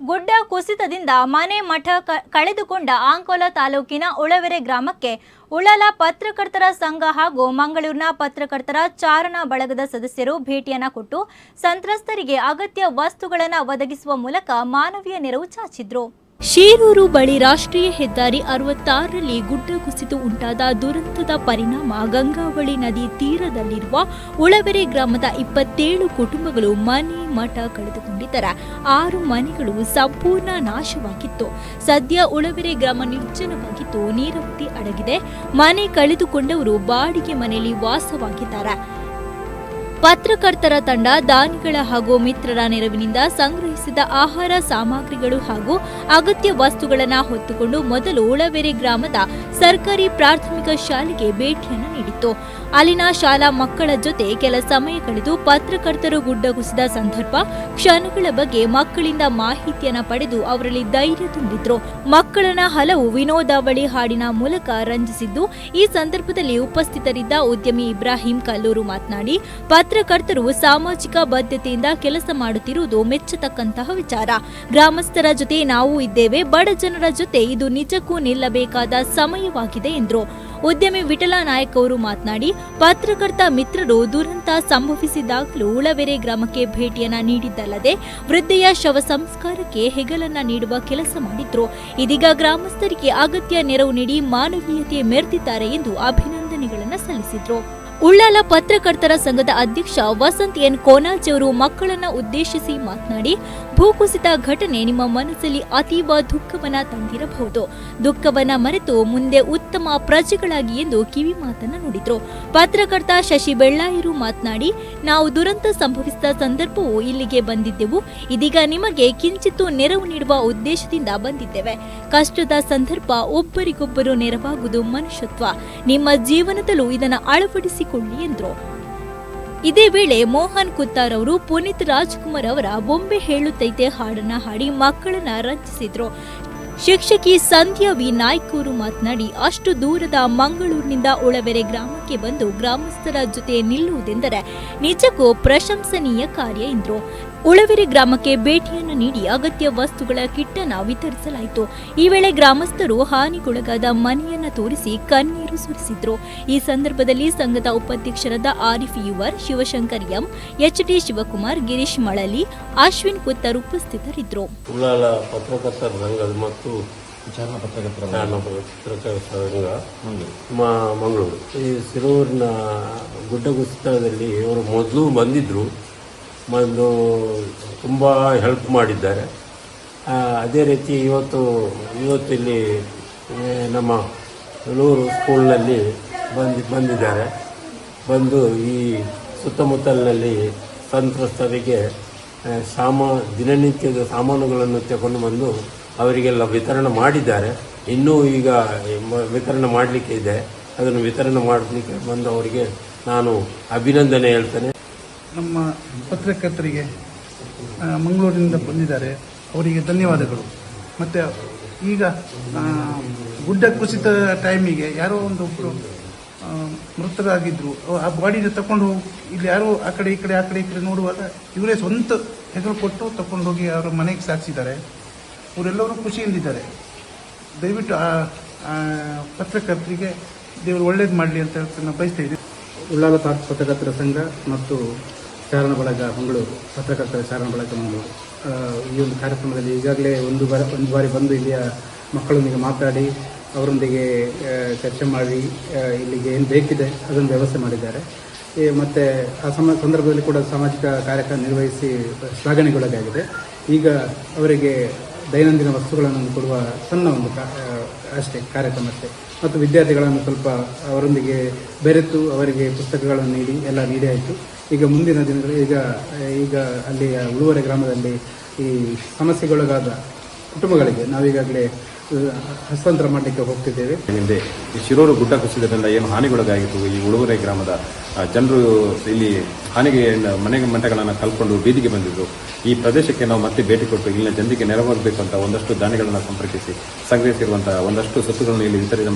ಗುಡ್ಡ ಕುಸಿತದಿಂದ ಮನೆ ಮಠ ಕಳೆದುಕೊಂಡ ಆಂಕೋಲ ತಾಲೂಕಿನ ಉಳವೆರೆ ಗ್ರಾಮಕ್ಕೆ ಉಳಲ ಪತ್ರಕರ್ತರ ಸಂಘ ಹಾಗೂ ಮಂಗಳೂರಿನ ಪತ್ರಕರ್ತರ ಚಾರಣ ಬಳಗದ ಸದಸ್ಯರು ಭೇಟಿಯನ್ನು ಕೊಟ್ಟು ಸಂತ್ರಸ್ತರಿಗೆ ಅಗತ್ಯ ವಸ್ತುಗಳನ್ನು ಒದಗಿಸುವ ಮೂಲಕ ಮಾನವೀಯ ನೆರವು ಚಾಚಿದ್ರು. ಶೀರೂರು ಬಳಿ ರಾಷ್ಟ್ರೀಯ ಹೆದ್ದಾರಿ ಅರವತ್ತಾರರಲ್ಲಿ ಗುಡ್ಡ ಕುಸಿತು ಉಂಟಾದ ದುರಂತದ ಪರಿಣಾಮ ಗಂಗಾವಳಿ ನದಿ ತೀರದಲ್ಲಿರುವ ಉಳವೆರೆ ಗ್ರಾಮದ ಇಪ್ಪತ್ತೇಳು ಕುಟುಂಬಗಳು ಮನೆ ಮಠ ಕಳೆದುಕೊಂಡಿದ್ದರೆ. ಆರು ಮನೆಗಳು ಸಂಪೂರ್ಣ ನಾಶವಾಗಿತ್ತು. ಸದ್ಯ ಉಳವೆರೆ ಗ್ರಾಮ ನಿರ್ಜನವಾಗಿದ್ದು ನೀರಾವರಿ ಅಡಗಿದೆ. ಮನೆ ಕಳೆದುಕೊಂಡವರು ಬಾಡಿಗೆ ಮನೆಯಲ್ಲಿ ವಾಸವಾಗಿದ್ದಾರೆ. ಪತ್ರಕರ್ತರ ತಂಡ ದಾನಿಗಳ ಹಾಗೂ ಮಿತ್ರರ ನೆರವಿನಿಂದ ಸಂಗ್ರಹಿಸಿದ ಆಹಾರ ಸಾಮಗ್ರಿಗಳು ಹಾಗೂ ಅಗತ್ಯ ವಸ್ತುಗಳನ್ನು ಹೊತ್ತುಕೊಂಡು ಮೊದಲು ಉಳವೆರೆ ಗ್ರಾಮದ ಸರ್ಕಾರಿ ಪ್ರಾಥಮಿಕ ಶಾಲೆಗೆ ಭೇಟಿಯನ್ನು ನೀಡಿತ್ತು. ಅಲ್ಲಿನ ಶಾಲಾ ಮಕ್ಕಳ ಜೊತೆ ಕೆಲ ಸಮಯ ಕಳೆದು ಪತ್ರಕರ್ತರು ಗುಡ್ಡಗುಸಿದ ಸಂದರ್ಭ ಕ್ಷಣಗಳ ಬಗ್ಗೆ ಮಕ್ಕಳಿಂದ ಮಾಹಿತಿಯನ್ನು ಪಡೆದು ಅವರಲ್ಲಿ ಧೈರ್ಯ ತುಂಬಿದ್ರು. ಮಕ್ಕಳನ್ನ ಹಲವು ವಿನೋದಾವಳಿ ಹಾಡಿನ ಮೂಲಕ ರಂಜಿಸಿದ್ದು, ಈ ಸಂದರ್ಭದಲ್ಲಿ ಉಪಸ್ಥಿತರಿದ್ದ ಉದ್ಯಮಿ ಇಬ್ರಾಹಿಂ ಕಲ್ಲೂರು ಮಾತನಾಡಿ, ಪತ್ರಕರ್ತರು ಸಾಮಾಜಿಕ ಬದ್ಧತೆಯಿಂದ ಕೆಲಸ ಮಾಡುತ್ತಿರುವುದು ಮೆಚ್ಚತಕ್ಕಂತಹ ವಿಚಾರ. ಗ್ರಾಮಸ್ಥರ ಜೊತೆ ನಾವು ಇದ್ದೇವೆ, ಬಡ ಜನರ ಜೊತೆ ಇದು ನಿಜಕ್ಕೂ ನಿಲ್ಲಬೇಕಾದ ಸಮಯವಾಗಿದೆ ಎಂದರು. ಉದ್ಯಮಿ ವಿಠಲ ನಾಯಕ್ ಅವರು ಮಾತನಾಡಿ, ಪತ್ರಕರ್ತ ಮಿತ್ರರು ದುರಂತ ಸಂಭವಿಸಿದಾಗಲೂ ಉಳವೆರೆ ಗ್ರಾಮಕ್ಕೆ ಭೇಟಿಯನ್ನ ನೀಡಿದ್ದಲ್ಲದೆ, ವೃದ್ಧೆಯ ಶವ ಸಂಸ್ಕಾರಕ್ಕೆ ಹೆಗಲನ್ನ ನೀಡುವ ಕೆಲಸ ಮಾಡಿದ್ರು. ಇದೀಗ ಗ್ರಾಮಸ್ಥರಿಗೆ ಅಗತ್ಯ ನೆರವು ನೀಡಿ ಮಾನವೀಯತೆ ಮೆರೆದಿದ್ದಾರೆ ಎಂದು ಅಭಿನಂದನೆಗಳನ್ನು ಸಲ್ಲಿಸಿದ್ರು. ಉಳ್ಳಾಲ ಪತ್ರಕರ್ತರ ಸಂಘದ ಅಧ್ಯಕ್ಷ ವಸಂತ್ ಎನ್ ಕೋನಾಜ್ ಅವರು ಮಕ್ಕಳನ್ನ ಉದ್ದೇಶಿಸಿ ಮಾತನಾಡಿ ಭೂಕುಸಿತ ಘಟನೆ ನಿಮ್ಮ ಮನಸ್ಸಲ್ಲಿ ಅತೀವ ದುಃಖವನ್ನ ತಂದಿರಬಹುದು. ದುಃಖವನ್ನ ಮರೆತು ಮುಂದೆ ಉತ್ತಮ ಪ್ರಜೆಗಳಾಗಿ ಎಂದು ಕಿವಿ ಮಾತನ್ನ ನುಡಿದ್ರು. ಪತ್ರಕರ್ತ ಶಶಿ ಬೆಳ್ಳಾಯರು ಮಾತನಾಡಿ, ನಾವು ದುರಂತ ಸಂಭವಿಸಿದ ಸಂದರ್ಭವು ಇಲ್ಲಿಗೆ ಬಂದಿದ್ದೆವು. ಇದೀಗ ನಿಮಗೆ ಕಿಂಚಿತ್ತು ನೆರವು ನೀಡುವ ಉದ್ದೇಶದಿಂದ ಬಂದಿದ್ದೇವೆ. ಕಷ್ಟದ ಸಂದರ್ಭ ಒಬ್ಬರಿಗೊಬ್ಬರು ನೆರವಾಗುವುದು ಮನುಷ್ಯತ್ವ. ನಿಮ್ಮ ಜೀವನದಲ್ಲೂ ಇದನ್ನು ಅಳವಡಿಸಿಕೊಳ್ಳಿ ಎಂದರು. ಇದೇ ವೇಳೆ ಮೋಹನ್ ಕುತ್ತಾರ್ ಅವರು ಪುನೀತ್ ರಾಜ್ಕುಮಾರ್ ಅವರ ಬೊಂಬೆ ಹೇಳುತ್ತೈತೆ ಹಾಡನ್ನ ಹಾಡಿ ಮಕ್ಕಳನ್ನ ರಂಜಿಸಿದ್ರು. ಶಿಕ್ಷಕಿ ಸಂಧ್ಯಾ ವಿ. ನಾಯ್ಕೂರು ಮಾತನಾಡಿ, ಅಷ್ಟು ದೂರದ ಮಂಗಳೂರಿನಿಂದ ಉಳವೆರೆ ಗ್ರಾಮಕ್ಕೆ ಬಂದು ಗ್ರಾಮಸ್ಥರ ಜೊತೆ ನಿಲ್ಲುವುದೆಂದರೆ ನಿಜಕ್ಕೂ ಪ್ರಶಂಸನೀಯ ಕಾರ್ಯ ಎಂದರು. ಉಳವೆರೆ ಗ್ರಾಮಕ್ಕೆ ಭೇಟಿಯನ್ನು ನೀಡಿ ಅಗತ್ಯ ವಸ್ತುಗಳ ಕಿಟ್ಟನ್ನು ವಿತರಿಸಲಾಯಿತು. ಈ ವೇಳೆ ಗ್ರಾಮಸ್ಥರು ಹಾನಿಗೊಳಗಾದ ಮನೆಯನ್ನ ತೋರಿಸಿ ಕಣ್ಣೀರು ಸುರಿಸಿದ್ರು. ಈ ಸಂದರ್ಭದಲ್ಲಿ ಸಂಘದ ಉಪಾಧ್ಯಕ್ಷರಾದ Arif your Shivashankar M H D Shivakumar Girish Malali Ashwin Kuttar ಉಪಸ್ಥಿತರಿದ್ದರು. ಪತ್ರಕರ್ತರ ಮತ್ತು ಮಂಗಳೂರು. ಈ ಸಿರೂರಿನ ಗುಡ್ಡ ಕುಸಿತದಲ್ಲಿ ಇವರು ಮೊದಲು ಬಂದಿದ್ದರು ಬಂದು ತುಂಬ ಹೆಲ್ಪ್ ಮಾಡಿದ್ದಾರೆ. ಅದೇ ರೀತಿ ಇವತ್ತು ಇವತ್ತು ಇಲ್ಲಿ ನಮ್ಮ ನೂರು ಸ್ಕೂಲ್ನಲ್ಲಿ ಬಂದು, ಬಂದಿದ್ದಾರೆ. ಬಂದು ಈ ಸುತ್ತಮುತ್ತಲಿನಲ್ಲಿ ಸಂತ್ರಸ್ತರಿಗೆ ಸಾಮ, ದಿನನಿತ್ಯದ ಸಾಮಾನುಗಳನ್ನು ತಗೊಂಡು ಬಂದು ಅವರಿಗೆಲ್ಲ ವಿತರಣೆ ಮಾಡಿದ್ದಾರೆ. ಇನ್ನೂ ಈಗ ವಿತರಣೆ ಮಾಡಲಿಕ್ಕೆ ಇದೆ. ಅದನ್ನು ವಿತರಣೆ ಮಾಡಲಿಕ್ಕೆ ಬಂದು ಅವರಿಗೆ ನಾನು ಅಭಿನಂದನೆ ಹೇಳ್ತೇನೆ. ನಮ್ಮ ಪತ್ರಕರ್ತರಿಗೆ ಮಂಗಳೂರಿನಿಂದ ಬಂದಿದ್ದಾರೆ. ಅವರಿಗೆ ಧನ್ಯವಾದಗಳು. ಮತ್ತು ಈಗ ಗುಡ್ಡ ಕುಸಿತ ಟೈಮಿಗೆ ಯಾರೋ ಒಂದು ಒಬ್ಬರು ಮೃತರಾಗಿದ್ದರು ಆ ಬಾಡಿನ ತಗೊಂಡು ಹೋಗಿ, ಇಲ್ಲಿ ಯಾರೋ ಆ ಕಡೆ, ಈ ಕಡೆ, ಆ ಕಡೆ, ಈ ಕಡೆ ನೋಡುವಾಗ ಇವರೇ ಸ್ವಂತ ಹೆಗಲು ಕೊಟ್ಟು ತಗೊಂಡು ಹೋಗಿ ಅವರ ಮನೆಗೆ ಸಾಗಿಸಿದ್ದಾರೆ ಅವರೆಲ್ಲರೂ ಖುಷಿಯಿಂದಿದ್ದಾರೆ ದಯವಿಟ್ಟು ಆ ಪತ್ರಕರ್ತರಿಗೆ ದೇವರು ಒಳ್ಳೇದು ಮಾಡಲಿ ಅಂತ ನಾನು ಬಯಸ್ತಾ ಇದ್ದೀನಿ. ಉಳ್ಳಾಲ ಪತ್ರಕರ್ತರ ಸಂಘ ಮತ್ತು ಚಾರಣ ಬಳಗ ಮಂಗಳೂರು, ಪತ್ರಕರ್ತರ ಚಾರಣ ಬಳಗ ಮಂಗಳೂರು ಈ ಒಂದು ಕಾರ್ಯಕ್ರಮದಲ್ಲಿ ಈಗಾಗಲೇ ಒಂದು ಬಾರಿ ಒಂದು ಬಾರಿ ಬಂದು ಇಲ್ಲಿಯ ಮಕ್ಕಳೊಂದಿಗೆ ಮಾತಾಡಿ, ಅವರೊಂದಿಗೆ ಚರ್ಚೆ ಮಾಡಿ ಇಲ್ಲಿಗೆ ಏನು ಬೇಕಿದೆ ಅದನ್ನು ವ್ಯವಸ್ಥೆ ಮಾಡಿದ್ದಾರೆ. ಮತ್ತು ಆ ಸಮ, ಸಂದರ್ಭದಲ್ಲಿ ಕೂಡ ಸಾಮಾಜಿಕ ಕಾರ್ಯಕ್ರಮ ನಿರ್ವಹಿಸಿ ಶ್ಲಾಘನೆಗೊಳಗಾಗಿದೆ. ಈಗ ಅವರಿಗೆ ದೈನಂದಿನ ವಸ್ತುಗಳನ್ನು ಕೊಡುವ ಸಣ್ಣ ಒಂದು ಅಷ್ಟೇ ಕಾರ್ಯಕ್ರಮ ಅಷ್ಟೇ. ಮತ್ತು ವಿದ್ಯಾರ್ಥಿಗಳನ್ನು ಸ್ವಲ್ಪ ಅವರೊಂದಿಗೆ ಬೆರೆತು ಅವರಿಗೆ ಪುಸ್ತಕಗಳನ್ನು ನೀಡಿ ಎಲ್ಲ ನೀಡಿ ಆಯಿತು. ಈಗ ಮುಂದಿನ ದಿನಗಳು ಈಗ ಈಗ ಅಲ್ಲಿಯ ಉಳುವರೆ ಗ್ರಾಮದಲ್ಲಿ ಈ ಸಮಸ್ಯೆಗೊಳಗಾದ ಕುಟುಂಬಗಳಿಗೆ ನಾವೀಗಾಗಲೇ ಹಸ್ತಾಂತರ ಮಾಡಲಿಕ್ಕೆ ಹೋಗ್ತಿದ್ದೇವೆ. ಹಿಂದೆ ಈ ಶಿರೂರು ಗುಡ್ಡ ಕುಸಿದ್ರಿಂದ ಏನು ಹಾನಿಗೊಳಗಾಗಿತ್ತು ಈ ಉಳುವರೆ ಗ್ರಾಮದ ಜನರು ಇಲ್ಲಿ ಹಾನಿಗೆ ಮನೆಗೆ ಮಂಟಗಳನ್ನು ಕಲ್ಕೊಂಡು ಬೀದಿಗೆ ಬಂದಿದ್ದರು ಈ ಪ್ರದೇಶಕ್ಕೆ ನಾವು ಮತ್ತೆ ಭೇಟಿ ಕೊಟ್ಟು ಇಲ್ಲಿನ ಜನರಿಗೆ ನೆರವಾಗಬೇಕು ಅಂತ ಒಂದಷ್ಟು ದಾನಿಗಳನ್ನು ಸಂಪರ್ಕಿಸಿ, ಸಂಗ್ರಹಿಸಿರುವಂತಹ ಒಂದಷ್ಟು ಸೊತ್ತುಗಳನ್ನು ಇಲ್ಲಿ ವಿತರಿಸಿದ